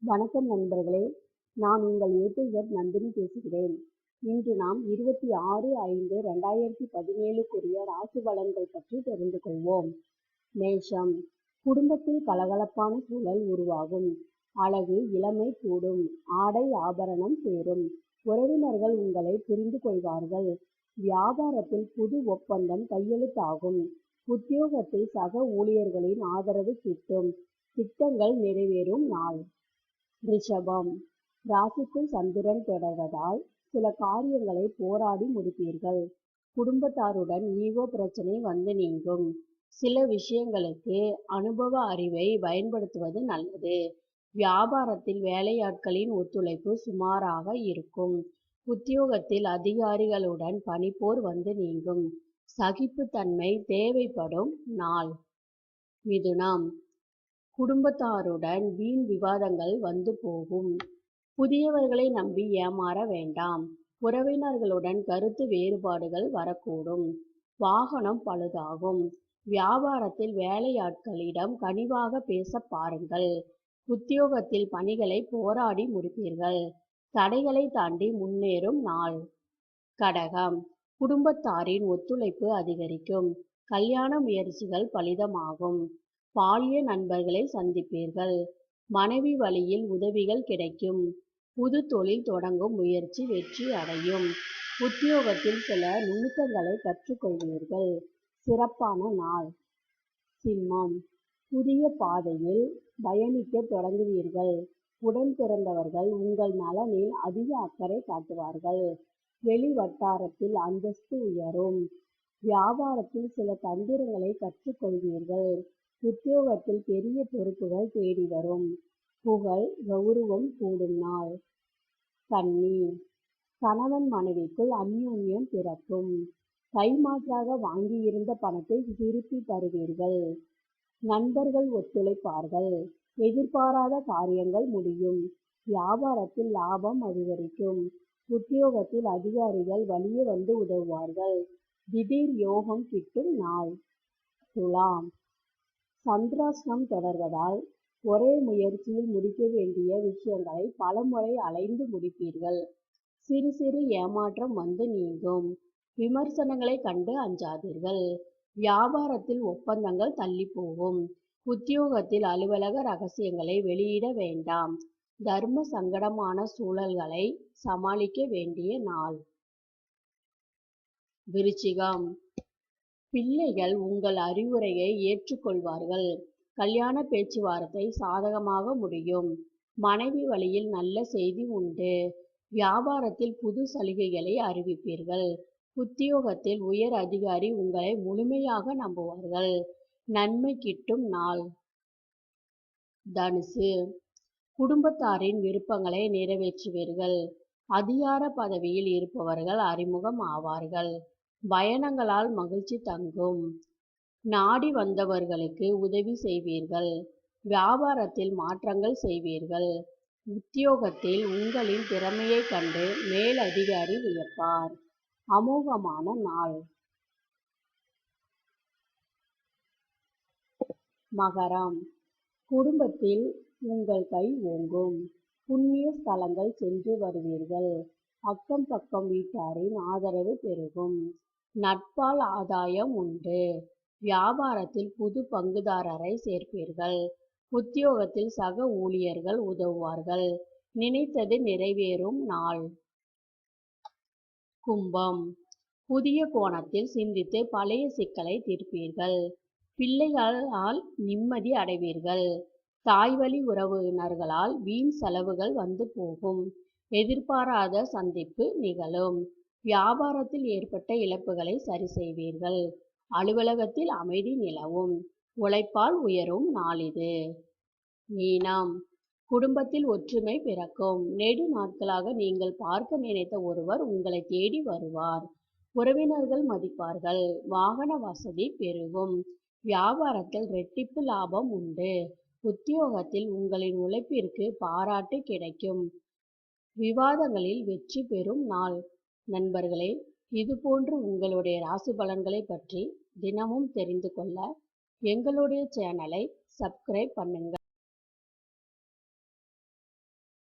வணக்கம் நண்பர்களே. நான் உங்கள் ஏ டு நந்தினி பேசுகிறேன். இன்று நாம் இருபத்தி ஆறு ஐந்து ரெண்டாயிரத்தி பதினேழுக்குரிய ராசி பலன்கள் பற்றி தெரிந்து கொள்வோம். மேஷம். குடும்பத்தில் கலகலப்பான சூழல் உருவாகும். அழகு இளமை கூடும். ஆடை ஆபரணம் சேரும். உறவினர்கள் உங்களை புரிந்து கொள்வார்கள். வியாபாரத்தில் புது ஒப்பந்தம் கையெழுத்தாகும். உத்தியோகத்தில் சக ஊழியர்களின் ஆதரவு கிட்டும். திட்டங்கள் நிறைவேறும் நாள். ரிஷபம் ராசிக்குள் சந்திரன் தொடர்வதால் சில காரியங்களை போராடி முடிப்பீர்கள். குடும்பத்தாருடன் ஈகோ பிரச்சனை வந்து நீங்கும். சில விஷயங்களுக்கு அனுபவ அறிவை பயன்படுத்துவது நல்லது. வியாபாரத்தில் வேலையாட்களின் ஒத்துழைப்பு சுமாராக இருக்கும். உத்தியோகத்தில் அதிகாரிகளுடன் பணிப்போர் வந்து நீங்கும். சகிப்புத்தன்மை தேவைப்படும் நாள். மிதுனம் குடும்பத்தாருடன் வீண் விவாதங்கள் வந்து போகும். புதியவர்களை நம்பி ஏமாற வேண்டாம். உறவினர்களுடன் கருத்து வேறுபாடுகள் வரக்கூடும். வாகனம் பழுதாகும். வியாபாரத்தில் வேலையாட்களிடம் கனிவாக பேச பாருங்கள். உத்தியோகத்தில் பணிகளை போராடி முடிப்பீர்கள். தடைகளை தாண்டி முன்னேறும் நாள். கடகம். குடும்பத்தாரின் ஒத்துழைப்பு அதிகரிக்கும். கல்யாண முயற்சிகள் பலிதமாகும். பாலிய நண்பர்களை சந்திப்பீர்கள். மனைவி வழியில் உதவிகள் கிடைக்கும். புது தொழில் தொடங்கும் முயற்சி வெற்றி அடையும். உத்தியோகத்தில் சில நுணுக்கங்களை கற்றுக்கொள்வீர்கள். சிறப்பான நாள். சிம்மம். புதிய பாதையில் பயணிக்க தொடங்குவீர்கள். உடன் பிறந்தவர்கள் உங்கள் நலனில் அதிக அக்கறை காட்டுவார்கள். வெளி வட்டாரத்தில் அந்தஸ்து உயரும். வியாபாரத்தில் சில தந்திரங்களை கற்றுக்கொள்வீர்கள். உத்தியோகத்தில் பெரிய பொறுப்புகள் தேடி வரும். புகழ் கௌரவம் கூடும் நாள். கன்னி கணவன் மனைவிக்குள் அந்யோன்யம் பிறக்கும். கைமாற்றாக வாங்கியிருந்த பணத்தை திருப்பி தருவீர்கள். நண்பர்கள் ஒத்துழைப்பார்கள். எதிர்பாராத காரியங்கள் முடியும். வியாபாரத்தில் லாபம் அதிகரிக்கும். உத்தியோகத்தில் அதிகாரிகள் வழியே வந்து உதவுவார்கள். திடீர் யோகம் கிட்டும் நாள். துலாம். சந்திராசனம் தொடர்வதால் ஒரே முயற்சியில் முடிக்க வேண்டிய விஷயங்களை பலமுறை அலைந்து முடிப்பீர்கள். சிறு சிறு ஏமாற்றம் வந்து நீங்கும். விமர்சனங்களை கண்டு அஞ்சாதீர்கள். வியாபாரத்தில் ஒப்பந்தங்கள் தள்ளி போகும் உத்தியோகத்தில் அலுவலக ரகசியங்களை வெளியிட வேண்டாம். தர்ம சங்கடமான சூழல்களை சமாளிக்க வேண்டிய நாள். விருச்சிகம். பிள்ளைகள் உங்கள் அறிவுரையை ஏற்றுக்கொள்வார்கள். கல்யாண பேச்சுவார்த்தை சாதகமாக முடியும். மனைவி வழியில் நல்ல செய்தி உண்டு. வியாபாரத்தில் புது சலுகைகளை அறிவிப்பீர்கள். உத்தியோகத்தில் உயர் அதிகாரி உங்களை முழுமையாக நம்புவார்கள். நன்மை கிட்டும் நாள். தனுசு. குடும்பத்தாரின் விருப்பங்களை நிறைவேற்றுவீர்கள். அதிகார பதவியில் இருப்பவர்கள் அறிமுகம் ஆவார்கள். பயணங்களால் மகிழ்ச்சி தங்கும். நாடி வந்தவர்களுக்கு உதவி செய்வீர்கள். வியாபாரத்தில் மாற்றங்கள் செய்வீர்கள். உத்தியோகத்தில் உங்களின் திறமையை கண்டு மேலதிகாரி வியப்பார். அமோகமான நாள். மகரம். குடும்பத்தில் உங்கள் கை ஓங்கும். புண்ணிய ஸ்தலங்கள் சென்று வருவீர்கள். அக்கம் பக்கம் வீட்டாரின் ஆதரவு பெருகும். நட்பால் ஆதாயம் உண்டு. வியாபாரத்தில் புது பங்குதாரரை சேர்ப்பீர்கள். உத்தியோகத்தில் சக ஊழியர்கள் உதவுவார்கள். நினைத்தது நிறைவேறும் நாள். கும்பம். புதிய கோணத்தில் சிந்தித்து பழைய சிக்கலை தீர்ப்பீர்கள். பிள்ளைகளால் நிம்மதி அடைவீர்கள். தாய்வழி உறவினர்களால் வீண் செலவுகள் வந்து போகும். எதிர்பாராத சந்திப்பு நிகழும். வியாபாரத்தில் ஏற்பட்ட இழப்புகளை சரி செய்வீர்கள் அலுவலகத்தில் அமைதி நிலவும். உழைப்பால் உயரும் நாளிது மீனம் குடும்பத்தில் ஒற்றுமை பிறக்கும். நெடு நாட்களாக நீங்கள் பார்க்க நினைத்த ஒருவர் உங்களை தேடி வருவார். உறவினர்கள் மதிப்பார்கள். வாகன வசதி பெருகும். வியாபாரத்தில் ரெட்டிப்பு லாபம் உண்டு. உத்தியோகத்தில் உங்களின் உழைப்பிற்கு பாராட்டு கிடைக்கும். விவாதங்களில் வெற்றி பெறும் நாள். நண்பர்களே இதுபோன்று உங்களுடைய ராசி பலன்களை பற்றி தினமும் தெரிந்து கொள்ள எங்களுடைய சேனலை சப்ஸ்கிரைப் பண்ணுங்கள்.